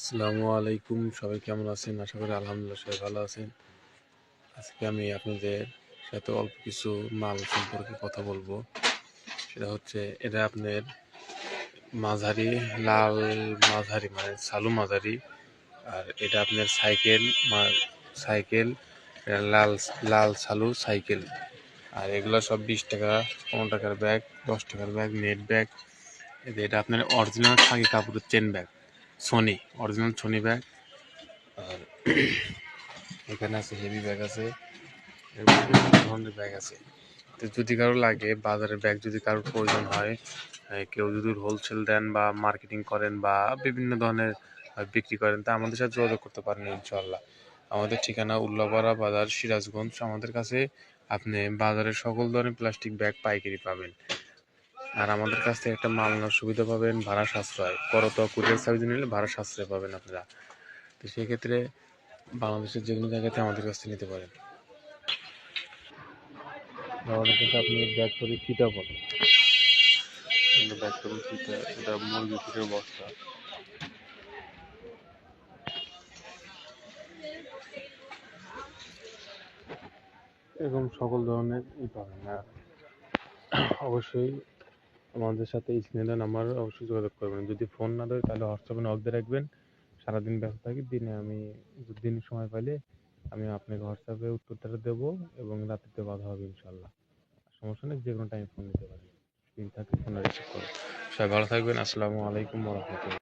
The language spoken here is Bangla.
আসসালামু আলাইকুম, সবাই কেমন আছেন? আশা করি আলহামদুলিল্লাহ সবাই ভালো আছেন। আজকে আমি আপনাদের সাথে অল্প কিছু মাল সম্পর্কে কথা বলব। সেটা হচ্ছে, এটা আপনার মাঝারি লাল মাঝারি মানে সালু মাঝারি, আর এটা আপনার সাইকেল সাইকেল লাল লাল সালু সাইকেল। আর এগুলো সব বিশ টাকা, পনেরো টাকার ব্যাগ, দশ টাকার ব্যাগ, নেট ব্যাগ। এটা আপনার অরিজিনাল খাকি কাপড়ের chain bag. Sony original Sony bag আর এখানে আছে হেভি ব্যাগ আছে। বিভিন্ন ধরনের ব্যাগ আছে। তো যদি কারও লাগে বাজারের ব্যাগ যদি কারোর প্রয়োজন হয় কেউ যদি হোলসেল দেন বা মার্কেটিং করেন বা বিভিন্ন ধরনের বিক্রি করেন তা আমাদের সাথে যোগাযোগ করতে পারেন ইনশাল্লাহ আমাদের ঠিকানা উল্লাপাড়া বাজার সিরাজগঞ্জ। আমাদের কাছে আপনি বাজারের সকল ধরনের প্লাস্টিক ব্যাগ পাইকারি পাবেন। আর আমাদের কাছ থেকে একটা মাল নেওয়ার সুবিধা পাবেন ভাড়া সাশ্রয়। করতো কুরিয়ার সার্ভিস নিলে ভাড়া সাশ্রয় পাবেন আপনারা। তো সেক্ষেত্রে বাংলাদেশের যে কোনো জায়গাতে আমাদের কাছ থেকে নিতে পারেন। আমাদের কাছে আপনি ব্যাগ করে ফিটা পাবেন ব্যাগ করে ফিটা এটা মুরগি ফিটের বস্তা। এরকম সকল ধরনের ই পাবেন। আর অবশ্যই আমাদের সাথে স্ক্রিনে নাম্বার অবশ্যই যোগাযোগ করবেন। যদি ফোন না ধরে তাহলে হোয়াটসঅ্যাপে নক দিয়ে রাখবেন। সারাদিন ব্যস্ত থাকি, দিনে আমি দিন সময় পাইলে আমি আপনাকে হোয়াটসঅ্যাপে উত্তরটা দেবো এবং রাত্রিতে কথা হবে ইনশাল্লাহ সমস্যা নেই যে কোনো টাইম ফোন দিতে পারেন। স্ক্রিন থাকে ফোন রিসিভ করবেন সবাই ভালো থাকবেন। আসসালামু আলাইকুম রহমতুল্লাহ।